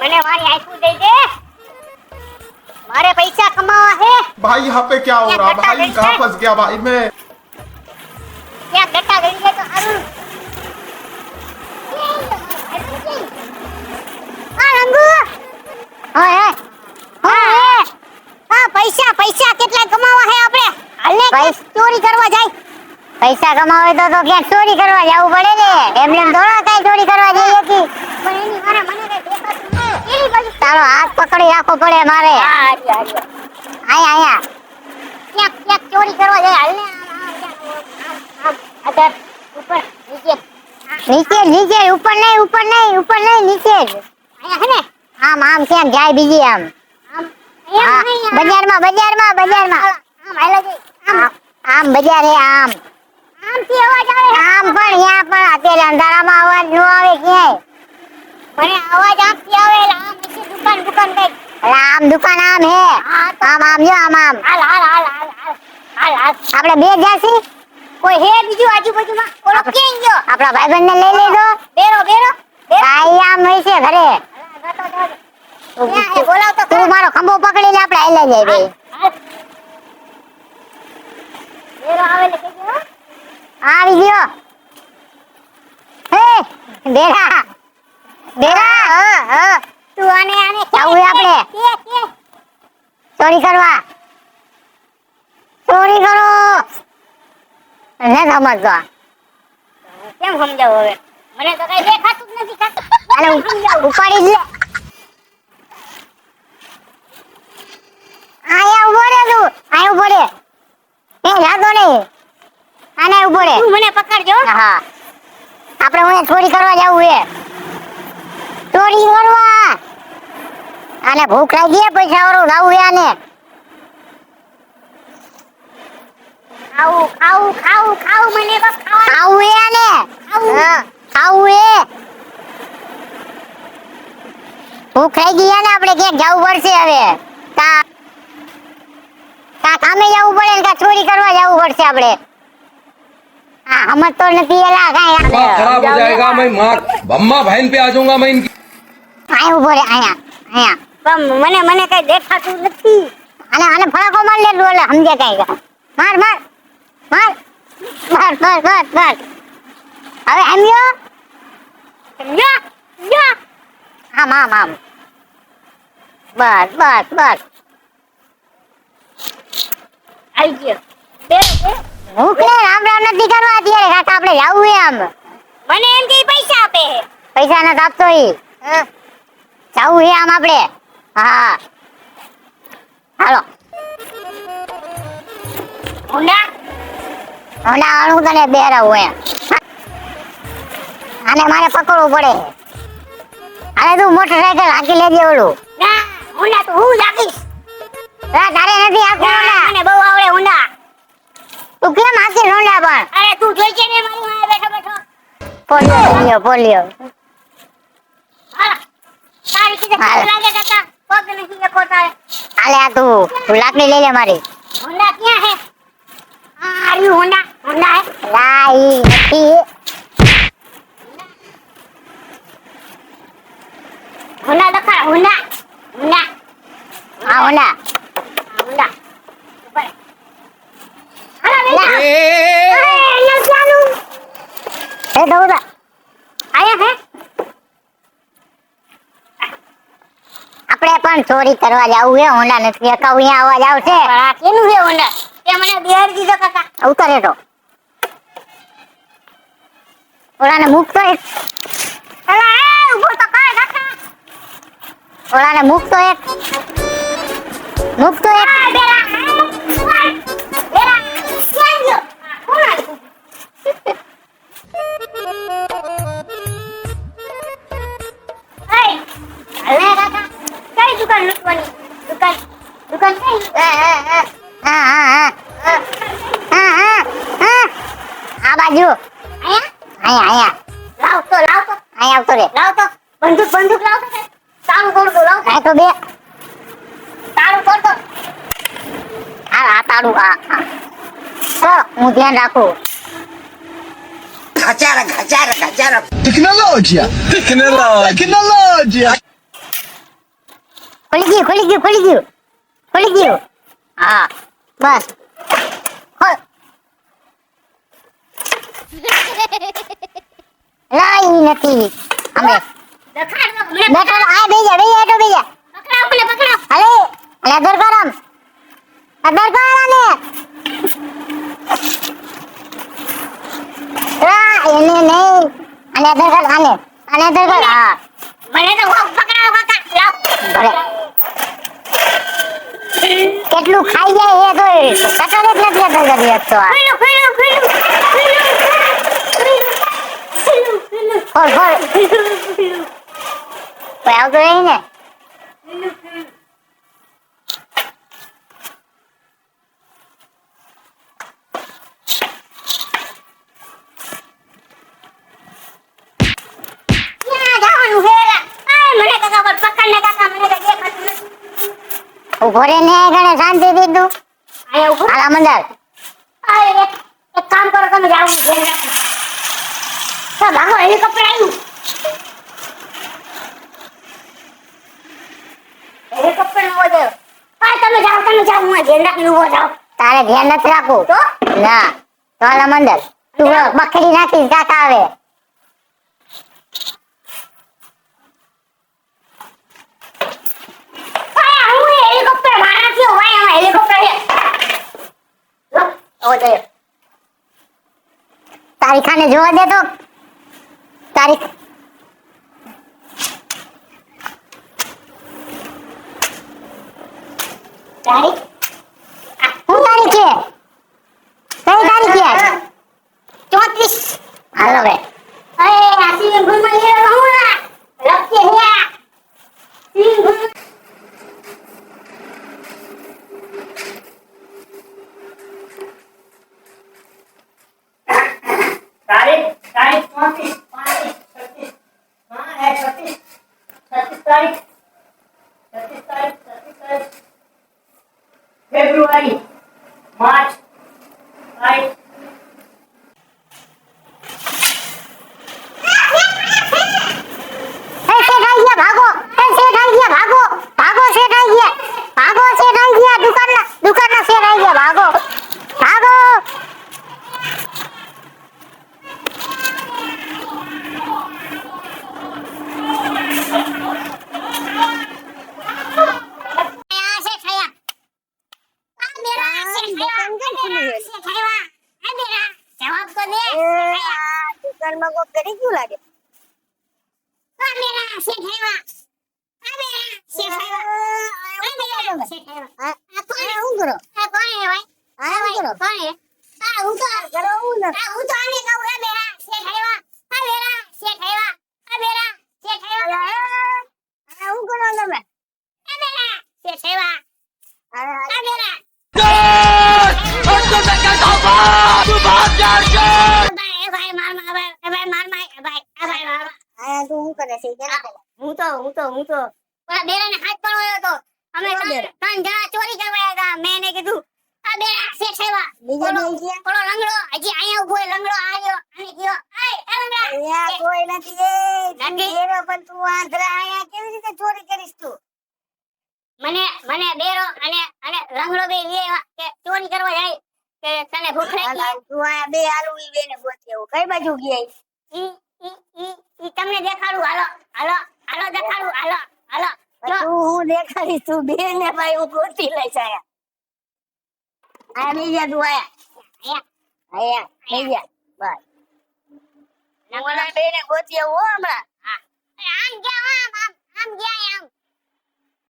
મને મારી આઈફોન દઈ દે મારે પૈસા કમાવા હે भाई यहाँ पे क्या हो रहा भाई कहाँ फंस गया भाई मैं ત્યાં ગટ્ટા ગળી જાય તો સારું હા રંગુ હા હે હા હે હા પૈસા પૈસા કેટલા કમાવા હે આપણે હાલે ચોરી કરવા જાય પૈસા કમાવે તો તો ક્યાંક ચોરી કરવા જવું પડે ને એમને એમ થોડા કઈ ચોરી કરવા જઈએ કી પણ એની મારે મને તારો હાથ પકડી રાખવો પડે મારે. આયા આયા. ક્યાંક ક્યાંક ચોરી કરવા જાય. હાલ ને આમ, આમ, આમ, આમ. ઉપર નીચે. નીચે નીચે ઉપર નહીં ઉપર નહીં ઉપર નહીં નીચે. હે ને? આમ આમ કેમ જાય બીજી આમ. બજારમાં બજારમાં બજારમાં. આમ આમ આમ. બજાર હે આમ. આમથી અવાજ આવે આમ પણ અહીંયા પણ. અત્યારે અંધારામાં અવાજ ન આવે ક્યાંય. મને અવાજ આમ થી આવે આમ દુકાન દુકાન કઈ આમ દુકાન આમ હે આમ આમ જો આમ આમ હાલ હાલ હાલ હાલ હાલ આપણે બે જાસી કોઈ હે બીજું આજુબાજુમાં ઓલો ક્યાં ગયો આપણા ભાઈબંધને લઈ લેજો બેરો બેરો ભાઈ આમ હોય છે ઘરે બોલાવતો તું મારો ખંભો પકડીને આપણે હાલ્યા જાય બે બેરો આવે કહેજો હો. આવી ગયો હે બેરા બેરા હા હા તું આને આને જાવું આપણે ચોરી કરવા? ચોરી કરો? ન સમજતો કેમ સમજાવું હવે? મને તો કઈ દેખાતું જ નથી ખાતું ઉપાડી જ લે. આયા ઊભો રે તું. આયા ઊભો રે. એ જાતો નહીં. આને ઊભો રે. તું મને પકડજો. હા. આપણે મને ચોરી કરવા જવું છે. ચોરી કરવા આને ભૂખ લાગી છે પૈસા વાળું લાવું છે આને ખાવું ખાવું ખાવું ખાવું મને બસ ખાવા ખાવું છે આને હા ખાવું છે ભૂખ લાગી છે ને આપણે ક્યાંક જવું પડશે હવે કા કા કામે જવું પડે ને કા ચોરી કરવા જવું પડશે આપણે હા સમજતો નથી એલા કાંઈ दिमाग खराब हो जाएगा मैं माँ बम्मा बहन पे आ जाऊंगा मैं इनकी આયા ઉભો રે આયા આયા પણ મને મને કઈ દેખાતું નથી. અને આને ફળકો માર લેલું એટલે સમજે કઈ માર માર માર માર માર માર માર. હવે સમજો સમજો સમજો આમ આમ આમ. બસ બસ બસ આવી ગયો. બે ભૂખ ને રામ રામ નથી કરવા અત્યારે. કાકા આપણે જવું છે આમ. મને એમ કે પૈસા આપે પૈસા નથી આપતો ઈ. જવું છે આમ આપણે. હા. હાલો. હોન્ડા હોન્ડા હું તને બેરાવું એમ. અને મારે પકડવું પડે. અરે તું મોટરસાયકલ હાકી લેજે ઓલું. ના હોન્ડા તું હું હાકીશ તારે નથી હાકવું હોન્ડા મને બહુ આવડે હોન્ડા તું કેમ હાકીશ ઉંડા પણ? અરે તું જોઈ છે ને મારી પાસે બેઠો બેઠો. Polio polio polio. તારી કીધે. લાગે કાકા? એકો તારે હાલે આ તું તું લાકડી લઈ લે મારી. હોન્ડા ક્યાં હે? આ આર્યું હોન્ડા હોન્ડા હે? લાઈ નથી. હોન્ડા દખા હોન્ડા હોન્ડા. આ હોન્ડા ઉપર હાલા વેલા ए, અરે નજાનું એ દઉદા આયા હે આપણે પણ ચોરી કરવા જાવું છે હોન્ડા નથી. અકાઉ અહીંયા આવવા અવાજ આવશે. આ કેનું છે હોન્ડા? તે મને બેર દીધો કાકા. ઉતરે તો. ઓલાને મૂક તો એક. અલા એ ઊભો તો કાય કાકા ઓલાને મૂક તો એક. મૂક તો એક. બેરા અહીંયા? અહીંયા અહીંયા. લાવ તો લાવ તો અહીંયા આવતો રે. લાવ તો બંદૂક બંદૂક લાવ તો તાળું તોડ તો લાવ તો આ તો બે. તાળું તોડ તો આ આ તાળું આ આ. તો હું ધ્યાન રાખું. Gachara, gachara, gachara. Tecnologia! Tecnologia! Tecnologia! ગયું ખોલી ગયું ખોલી ગયું. ખોલી ગયું. હા બસ ખોલ લાઈ નથી. અમે. દખાડ બેઠો આ બેજા બેજા બેઠો બેજા પકડાવ મને પકડાવ અલે અદર કરમ અદર કરાને રા એને નહીં, અને અદર કર આને અને અદર કર હા. મને તો પકડાવ કાકા લાવ કેટલું ખાઈ જાય એ તો કટોરે જ નથી અદર કરી શકતો આ ખુલ્લું ખુલ્લું ખુલ્લું ખુલ્લું ખુલ્લું ખોલ ખોલ ખુલ્લું ખુલ્લું કોઈ આવતો નહીં ને ક્યાં જવાનું છે આય મને કાકા પર પકડ ને કાકા મને તો દેખાતું નથી. ઊભો રે ને ગણે શાંતિ દીધું. આયા ઊભો. હાલા મંદર આય એક કામ કરો તમે જાઓ ધ્યાન ભાગો હેલિકોપ્ટર આવ્યું હેલિકોપ્ટર નો વધે આ તમે જાઓ તમે જાઓ હું ધ્યાન રાખીને ઊભો જાઓ તારે ધ્યાન નથી રાખવું. તો? ના તો હાલા મંદર તું બકરી નાખીશ કાકા આવે આયા હું એ હેલિકોપ્ટર મારાથી હોય આમાં હેલિકોપ્ટર છે. લો ઓ જયો તારી ખાને જોવા દે તો. તારી તારીખ તારીખ છત્રીસ તારીખ છત્રીસ તારીખ ફેબ્રુઆરી માર્ચ તારીખ આ મેરા છે? થયા આ મેરા જવાબ તો દે. દુકાનમાં કોક કરી ગયું લાગે. આ મેરા છે આ મેરા છે આ કોણ હું કરો. આ કોણ હે ભાઈ આ હું કરો. કોણ હે આ હું તો કરો હું ન. આ હું તો આને કહું આ મેરા છે આ મેરા છે આ મેરા છે આ હું કરો તમે? આ મેરા છે આ આ મેરા ભાઈ એ ભાઈ માર માર ભાઈ એ ભાઈ માર માર એ ભાઈ આ ભાઈ માર માર આ તું હું કરે છે કેના પેલા હું તો હું તો હું તો પેલા બેરાને હાથ પણ હોયો તો અમે ત્રણ જણા ચોરી કરવા હતા મેં એને કીધું આ બેરા શેઠ આવ્યા બીજો ગયા? ઓલો લંગડો હજી અહીંયા ઊભો લંગડો આવ્યો અને કીધો આય એ લંગડા કોઈ નથી એ પણ તું આંધળા કેવી રીતે ચોરી કરીશ તું? મને મને બેરો અને અને લંગડો બે લે કે ચોરી કરવા જાય કે તને ભૂખ લાગી તું આ બે આલુ ઈ બેને ગોતી કઈ બાજુ ગઈ? ઈ? ઈ ઈ તમને દેખાડું. હાલો હાલો હાલો દેખાડું. હાલો હાલો. તું હું દેખાડી તું બે ને ભાઈ હું ગોતી લઈ આયા. આ બીજા તું આયા. આયા બીજા બસ લંગડો બે ને ગોતી આવું હમણાં. આમ ગયા આમ આમ ગયા આમ